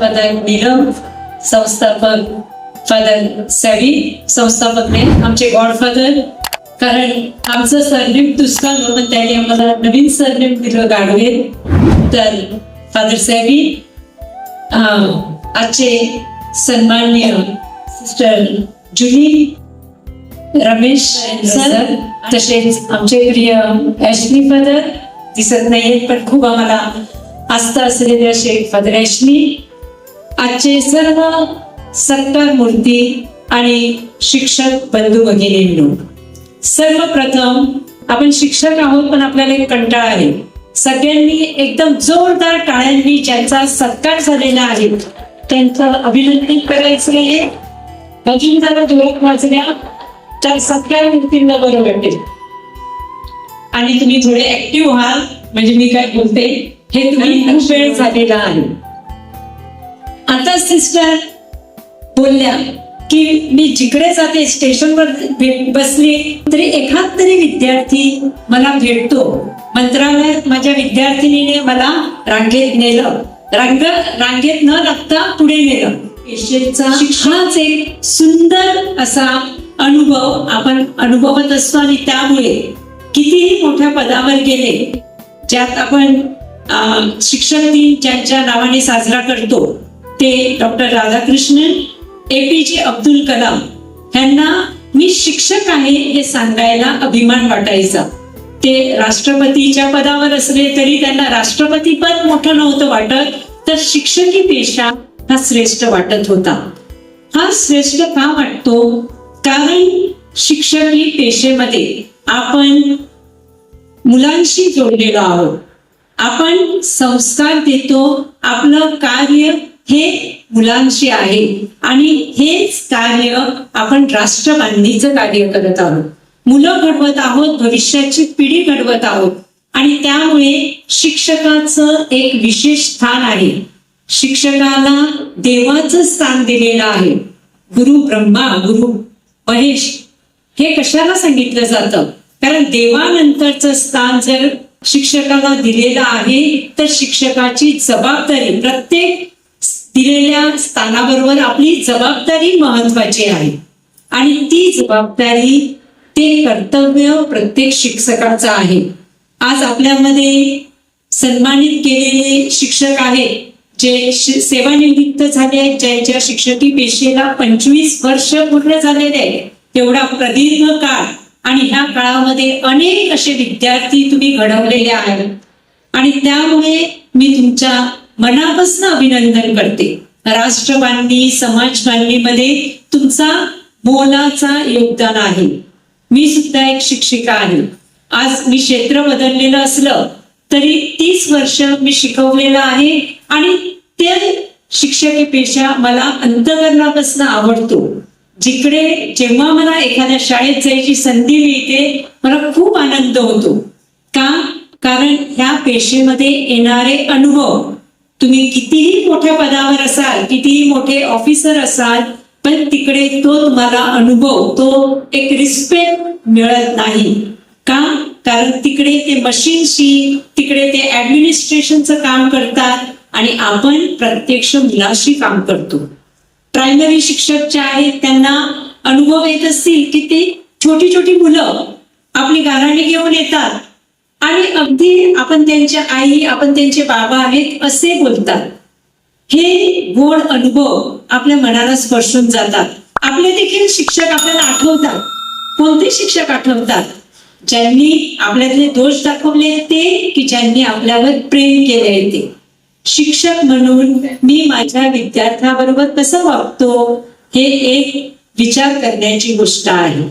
पदक दिलं संस्थापक फादर सॅवी संस्थापक ने आमचे गॉडफादर कारण आमचं सरनेम दुसरा म्हणून त्यांनी आम्हाला नवीन सरनेम दिलं गाडवे तर फादर सॅवी आजचे सन्माननीय सिस्टर जुली रमेश सर तसेच आमचे प्रिय ऍशली फादर दिसत नाहीयेत पण खूप आम्हाला आस्था असलेले असे फादर ऍशली आजचे सर्व सत्कार मूर्ती आणि शिक्षक बंधू भगिनींनो सर्वप्रथम आपण शिक्षक आहोत पण आपल्याला एक कंटाळा आहे. सगळ्यांनी एकदम जोरदार टाळ्यांनी ज्यांचा सत्कार झालेला आहे त्यांचं अभिनंदन करायचं आहे. अजून जरा जोरात वाजल्या तर सत्कार मूर्तींना बरं वाटेल. आणि तुम्ही थोडे ऍक्टिव्ह व्हाल म्हणजे मी काय बोलते हे तुम्ही खूप वेळ झालेला आहे. आता सिस्टर बोलल्या की मी जिकडे जाते स्टेशनवर बसली तरी एखाद तरी विद्यार्थी मला भेटतो. मंत्रालयात माझ्या विद्यार्थिनीने मला रांगेत नेलं. रांग रांगेत न लागता पुढे नेलं. पेशेचा हाच एक सुंदर असा अनुभव आपण अनुभवत असतो आणि त्यामुळे कितीही मोठ्या पदावर गेले ज्यात आपण शिक्षण शिक्षक दिन ज्यांच्या नावाने साजरा करतो ते डॉक्टर राधाकृष्णन एपीजे अब्दुल कलाम यांना मी शिक्षक आहे हे सांगायला अभिमान वाटायचा. ते राष्ट्रपतीच्या पदावर असले तरी त्यांना राष्ट्रपती पद मोठं नव्हतं वाटत तर शिक्षकी पेशा हा श्रेष्ठ वाटत होता. हा श्रेष्ठ का वाटतो? कारण शिक्षकी पेशेमध्ये आपण मुलांशी जोडलेलो आहोत. आपण संस्कार देतो आपलं कार्य हे मुलांशी आहे आणि हेच कार्य आपण राष्ट्रबांधणीचं कार्य करत आहोत. मुलं घडवत आहोत भविष्याची पिढी घडवत आहोत. आणि त्यामुळे शिक्षकाचं एक विशेष स्थान आहे. शिक्षकाला देवाचं स्थान दिलेलं आहे. गुरु ब्रह्मा गुरु महेश हे कशाला सांगितलं जातं? कारण देवानंतरचं स्थान जर शिक्षकाला दिलेलं आहे तर शिक्षकाची जबाबदारी प्रत्येक दिलेल्या स्थानाबरोबर आपली जबाबदारी महत्वाची आहे. आणि ती जबाबदारी ते कर्तव्य प्रत्येक शिक्षकाचं आहे. आज आपल्यामध्ये सन्मानित केलेले शिक्षक आहेत जे शि- सेवानिवृत्त झाले आहेत ज्यांच्या शिक्षकी पेशेला पंचवीस वर्ष पूर्ण झालेले आहे एवढा प्रदीर्घ काळ आणि ह्या काळामध्ये अनेक असे विद्यार्थी तुम्ही घडवलेले आहेत. आणि त्यामुळे मी तुमच्या मनापासून अभिनंदन करते. राष्ट्रबांधणी समाजबांधणीमध्ये तुमचा मोलाचा योगदान आहे. मी सुद्धा एक शिक्षिका आहे. आज मी क्षेत्र बदललेलं असलं तरी तीस वर्ष मी शिकवलेलं आहे आणि ते शिक्षकी पेशा मला अंतकरणापासून आवडतो. जिकडे जेव्हा मला एखाद्या शाळेत जायची संधी मिळते मला खूप आनंद होतो. का? कारण ह्या पेशेमध्ये येणारे अनुभव तुम्ही कितीही मोठ्या पदावर असाल कितीही मोठे ऑफिसर असाल पण तिकडे तो तुम्हाला अनुभव तो एक रिस्पेक्ट मिळत नाही. का? कारण तिकडे ते मशीनशी तिकडे ते ऍडमिनिस्ट्रेशनचं काम करतात आणि आपण प्रत्यक्ष मुलाशी काम करतो. प्रायमरी शिक्षक जे आहेत त्यांना अनुभव येत असतील की ते छोटी छोटी मुलं आपली गाराणी घेऊन येतात. आणि अगदी आपण त्यांच्या आई आपण त्यांचे बाबा आहेत असे बोलतात. हे गोड अनुभव आपल्या मनाला स्पर्शून जातात. आपले देखील शिक्षक आपल्याला आठवतात. कोणते शिक्षक आठवतात? ज्यांनी आपल्यातले दोष दाखवले ते की ज्यांनी आपल्यावर प्रेम केले ते शिक्षक म्हणून मी माझ्या विद्यार्थ्याबरोबर कसं वागतो हे एक विचार करण्याची गोष्ट आहे.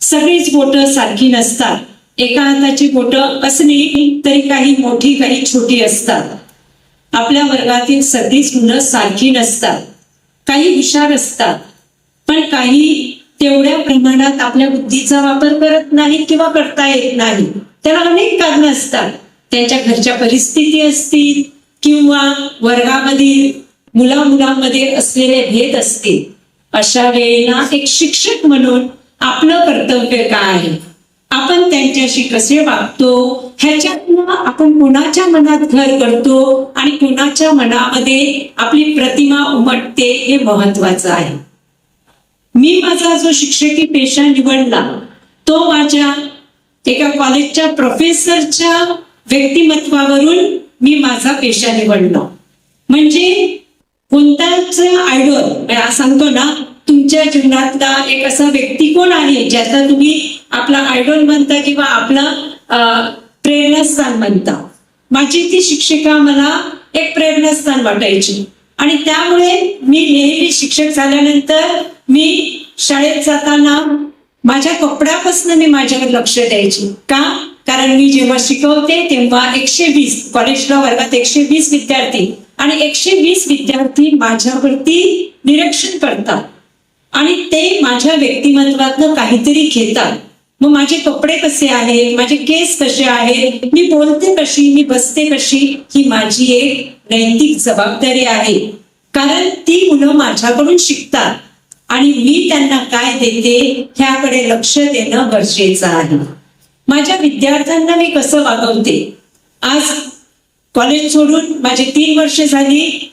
सगळीच बोटं सारखी नसतात. एका हाताची बोटं असली तरी काही मोठी काही छोटी असतात. आपल्या वर्गातील सगळीच मुलं सारखी नसतात. काही हुशार असतात. पण काही तेवढ्या प्रमाणात आपल्या बुद्धीचा वापर करत नाहीत किंवा करता येत नाही. त्याला अनेक कारणं असतात. त्यांच्या घरच्या परिस्थिती असतील किंवा वर्गामधील मुला मुलांमध्ये असलेले भेद असतील. अशा वेळेला एक शिक्षक म्हणून आपलं कर्तव्य काय आहे? आपण त्यांच्याशी कसे वागतो ह्याच्यातनं आपण कुणाच्या मनात घर करतो आणि कुणाच्या मनामध्ये आपली प्रतिमा उमटते हे महत्वाचं आहे. मी माझा जो शिक्षकी पेशा निवडला तो माझ्या एका कॉलेजच्या प्रोफेसरच्या व्यक्तिमत्वावरून मी माझा पेशा निवडला. म्हणजे कोणताच आयडॉल सांगतो ना तुमच्या जीवनातला एक असा व्यक्ती कोण आहे ज्याचा तुम्ही आपला आयडॉल म्हणता किंवा आपला प्रेरणास्थान म्हणता माझी ती शिक्षिका मला एक प्रेरणास्थान वाटायची. आणि त्यामुळे मी नेहमी शिक्षक झाल्यानंतर मी शाळेत जाताना माझ्या कपड्यापासून मी माझ्यावर लक्ष द्यायची. का? कारण मी जेव्हा शिकवते तेव्हा एकशे वीस कॉलेजला वर्गात एकशे वीस विद्यार्थी आणि एकशे वीस विद्यार्थी माझ्यावरती निरीक्षण करतात. आणि ते माझ्या व्यक्तिमत्वातनं काहीतरी घेतात. मग माझे कपडे कसे आहेत? माझे केस कसे आहेत? मी बोलते कशी? मी बसते कशी? ही माझी एक नैतिक जबाबदारी आहे. कारण ती मुलं माझ्याकडून शिकतात. आणि मी त्यांना काय देते ह्याकडे लक्ष देणं गरजेचं आहे. माझ्या विद्यार्थ्यांना मी कसं वागवते? आज कॉलेज सोडून माझे तीन वर्ष झाली.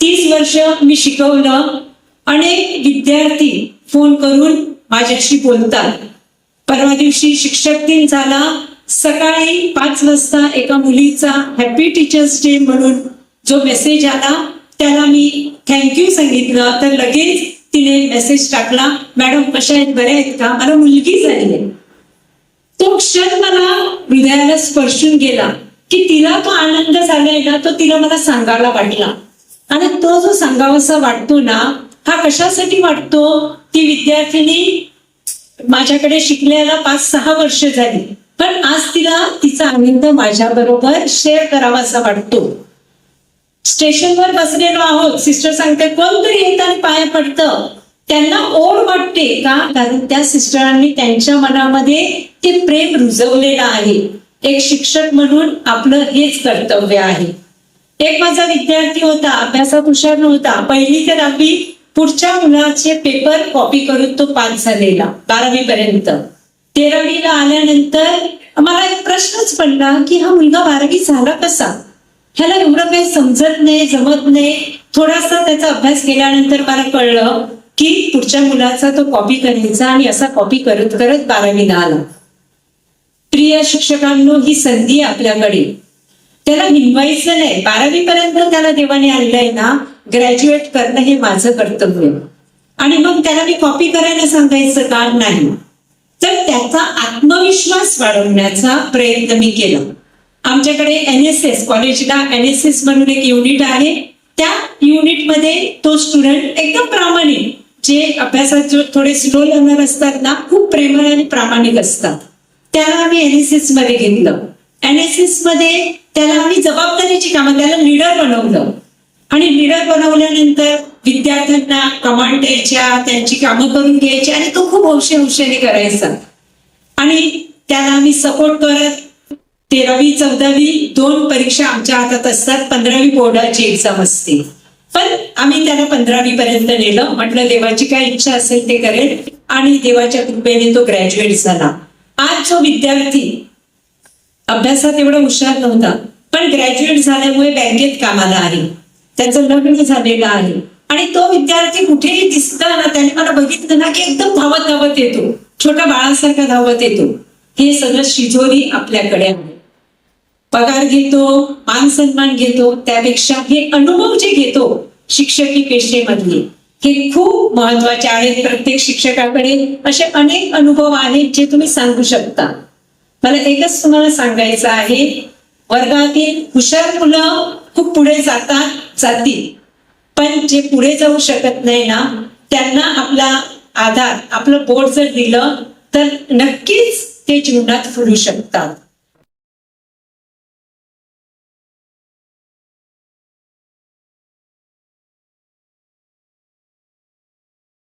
तीस वर्ष मी शिकवलं. अनेक विद्यार्थी फोन करून माझ्याशी बोलतात. परवा दिवशी शिक्षक दिन झाला. सकाळी पाच वाजता एका मुलीचा हॅपी टीचर्स डे म्हणून जो मेसेज आला त्याला मी थँक्यू सांगितलं. तर लगेच तिने मेसेज टाकला मॅडम कशा आहेत? बऱ्या आहेत का? मला मुलगी झाली आहे. तो क्षण मला हृदयाला स्पर्शून गेला की तिला तो आनंद झालाय ना तो तिला मला सांगायला वाटला. आणि तो जो सांगावासा वाटतो ना हा कशासाठी वाटतो? ती विद्यार्थिनी माझ्याकडे शिकल्याला पाच सहा वर्ष झाली. पण आज तिला तिचा आनंद माझ्या बरोबर शेअर करावासा वाटतो. स्टेशनवर बसलेलो आहोत. सिस्टर सांगते कोणतरी येत आणि पाया पडतं. त्यांना ओढ वाटते का? कारण त्या सिस्टरांनी त्यांच्या मनामध्ये ते प्रेम रुजवलेलं आहे. एक शिक्षक म्हणून आपलं हेच कर्तव्य आहे. एक माझा विद्यार्थी होता. अभ्यासात हुशार नव्हता. पहिली तर दहावी पुढच्या मुलाचे पेपर कॉपी करून तो पास झालेला बारावी पर्यंत तेरावीला आल्यानंतर मला एक प्रश्नच पडला की हा मुलगा बारावी झाला कसा? ह्याला एवढं काही समजत नाही जमत नाही. थोडासा त्याचा अभ्यास केल्यानंतर मला कळलं की पुढच्या मुलाचा तो कॉपी करायचा आणि असा कॉपी करत करत बारावीला आला. प्रिय शिक्षकांनो ही संधी आहे आपल्याकडे. त्याला हिनवायचं नाही. बारावी पर्यंत त्याला देवाने आणलंय ना ग्रॅज्युएट करणं हे माझं कर्तव्य. आणि मग त्याला मी कॉपी करायला सांगायचं का? नाही. तर त्याचा आत्मविश्वास वाढवण्याचा प्रयत्न मी केला. आमच्याकडे एन एस एस कॉलेजला एन एस एस म्हणून एक युनिट आहे. त्या युनिटमध्ये तो स्टुडंट एकदम प्रामाणिक जे अभ्यासात जो थोडे स्लो लर्नर असतात ना खूप प्रेमळ आणि प्रामाणिक असतात. त्याला आम्ही एन एस एसमध्ये घेतलं. एन एस एसमध्ये त्याला आम्ही जबाबदारीची कामं त्याला लीडर बनवलं. आणि लीडर बनवल्यानंतर विद्यार्थ्यांना कमांड द्यायच्या त्यांची कामं करून घ्यायची आणि तो खूप हौशे हौशेने करायचा. आणि त्याला आम्ही सपोर्ट करत तेरावी चौदावी दोन परीक्षा आमच्या हातात असतात. पंधरावी बोर्डाची एक्झाम असते. पण आम्ही त्याला पंधरावी पर्यंत नेलं. म्हटलं देवाची काय इच्छा असेल ते करेल. आणि देवाच्या कृपेने तो ग्रॅज्युएट झाला. आज जो विद्यार्थी अभ्यासात एवढा हुशार नव्हता पण ग्रॅज्युएट झाल्यामुळे बँकेत कामाला आहे त्याचं लग्न झालेलं आहे. आणि तो विद्यार्थी कुठेही दिसला ना त्याने मला बघितलं ना की एकदम धावत धावत येतो. छोट्या बाळासारखा धावत येतो. हे सगळं शिजोरी आपल्याकडे आहे. पगार घेतो मान सन्मान घेतो त्यापेक्षा हे अनुभव जे घेतो शिक्षकी पेशेमधले हे खूप महत्त्वाचे आहेत प्रत्येक शिक्षकाकडे. असे अनेक अनुभव आहेत जे तुम्ही सांगू शकता. मला एकच तुम्हाला सांगायचं आहे वर्गातील हुशार मुलं खूप पुढे जातात जातील. पण जे पुढे जाऊ शकत नाही ना त्यांना आपला आधार आपलं बोर्ड जर दिलं तर नक्कीच ते जीवनात फुलू शकतात.